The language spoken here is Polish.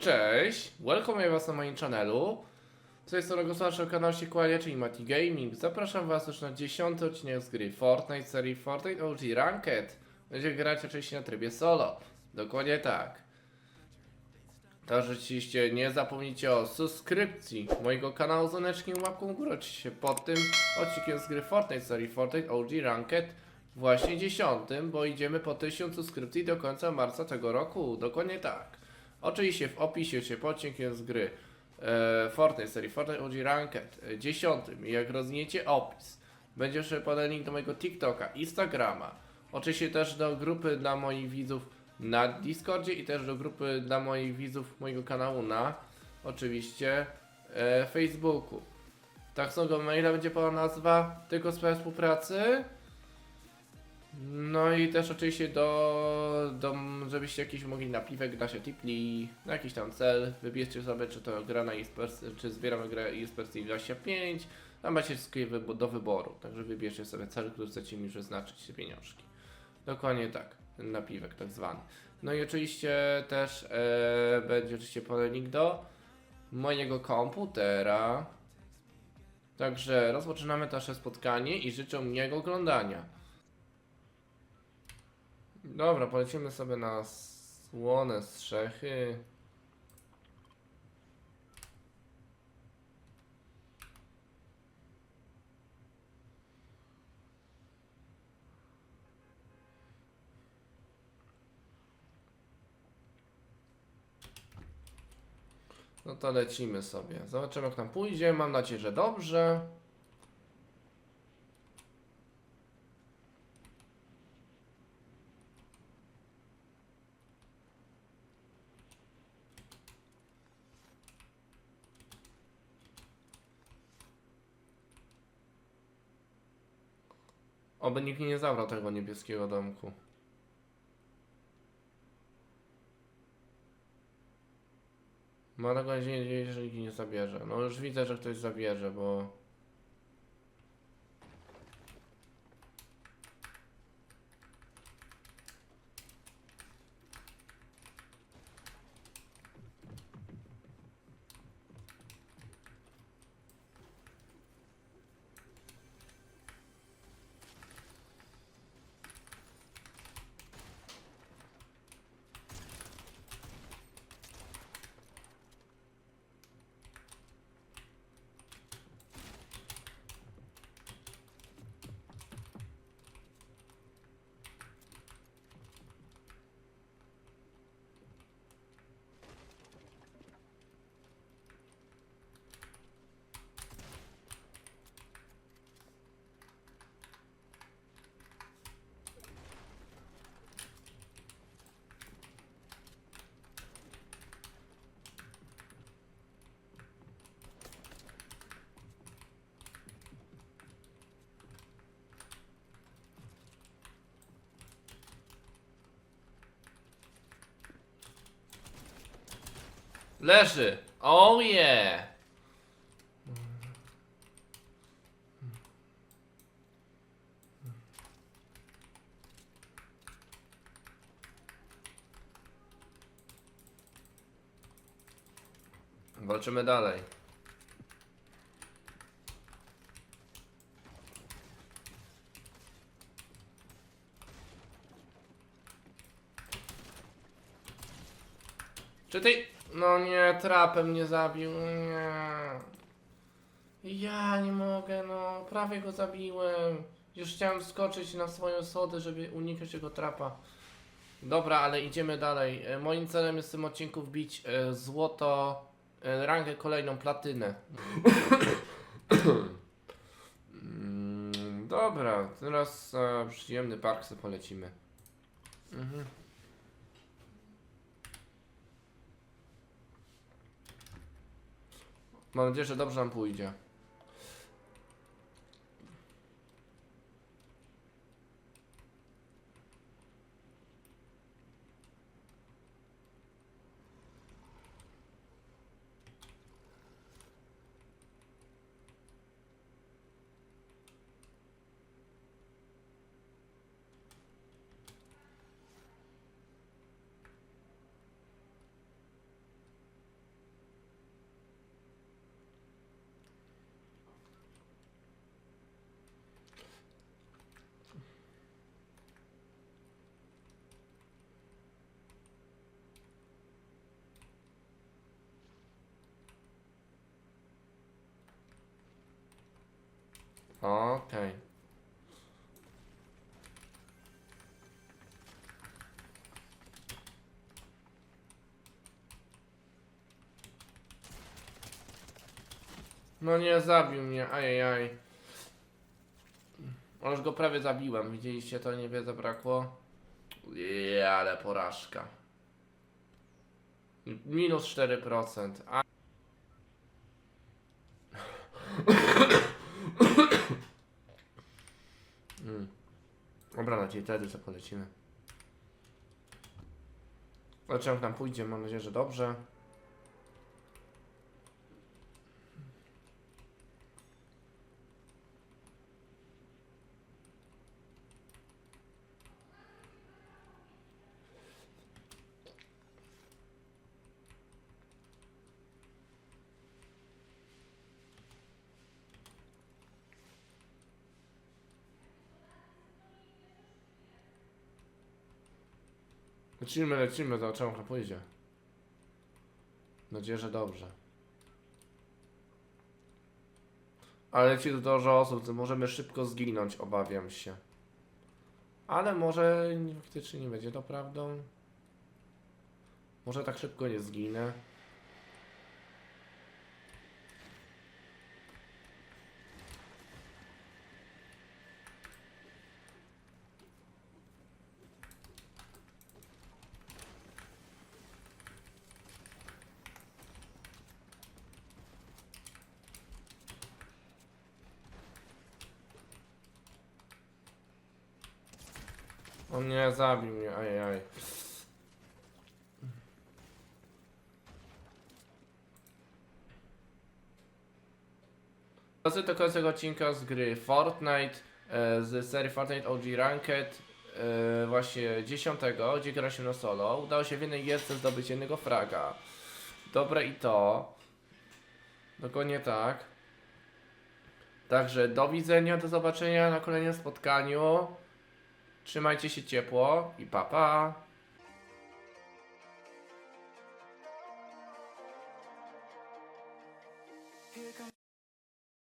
Cześć, welcome was na moim channelu. Z tej strony gospodarz kanał się czyli Mati Gaming. Zapraszam was już na 10 odcinek z gry Fortnite serii Fortnite OG Ranked. Będzie grać oczywiście na trybie solo. Dokładnie tak. To rzeczywiście nie zapomnijcie o subskrypcji mojego kanału z dzwoneczkiem łapką w górę. Oczywiście pod tym odcinkiem z gry Fortnite serii Fortnite OG Ranked właśnie 10, bo idziemy po 1000 subskrypcji do końca marca tego roku. Dokładnie tak. Oczywiście w opisie się odcinkiem z gry e, Fortnite serii Fortnite OG Ranked e, 10. Jak rozwiniecie opis, będzie jeszcze podany link do mojego TikToka, Instagrama. Oczywiście też do grupy dla moich widzów na Discordzie i też do grupy dla moich widzów mojego kanału na oczywiście e, Facebooku. Tak samo maila będzie podana nazwa tylko sprawy współpracy. No i też oczywiście do, do żebyście jakiś mogli napiwek, da się tipli, na jakiś tam cel, wybierzcie sobie, czy to gra na eSports, czy zbieramy grę eSports 25, tam macie wszystkie do wyboru, także wybierzcie sobie cel, który chcecie mi przeznaczyć pieniążki. Dokładnie tak, ten napiwek tak zwany. No i oczywiście też e, będzie oczywiście link do mojego komputera. Także rozpoczynamy nasze spotkanie i życzę miłego oglądania. Dobra, polecimy sobie na słone strzechy. No to lecimy sobie. Zobaczymy jak nam pójdzie. Mam nadzieję, że dobrze. Oby nikt nie zabrał tego niebieskiego domku. Mam nadzieję, że nikt nie zabierze. No już widzę, że ktoś zabierze, bo... Leży! Oh yeah! Walczymy dalej. Czy ty... No nie, trapem mnie zabił, nie. Ja nie mogę, no, prawie go zabiłem. Już chciałem skoczyć na swoją sodę, żeby uniknąć tego trapa. Dobra, ale idziemy dalej. E, Moim celem jest w tym odcinku wbić e, złoto, e, rangę kolejną platynę. Mm, Dobra, teraz e, przyjemny park sobie polecimy. Mhm. Mam nadzieję, że dobrze nam pójdzie. Okej. No nie, zabił mnie, ajajaj. Ale już go prawie zabiłem, widzieliście to, niewiele zabrakło. Je, ale porażka. Minus 4%. A... Mm. Dobra, na dzień wtedy co polecimy. Jak nam pójdzie, mam nadzieję, że dobrze. Lecimy, lecimy, zobaczymy jak pójdzie. Nadzieję, że dobrze. Ale tu dużo osób, to możemy szybko zginąć, obawiam się. Ale może nie- faktycznie nie będzie to prawdą. Może tak szybko nie zginę. On nie zabił mnie, ajaj. Drodzy, to tego odcinka z gry Fortnite, e, z serii Fortnite OG Ranked, e, właśnie 10, gdzie gra się na solo. Udało się w jednej gierce zdobyć jednego fraga. Dobre i to. Dokładnie tak. Także do widzenia, do zobaczenia na kolejnym spotkaniu. Trzymajcie się ciepło i pa pa.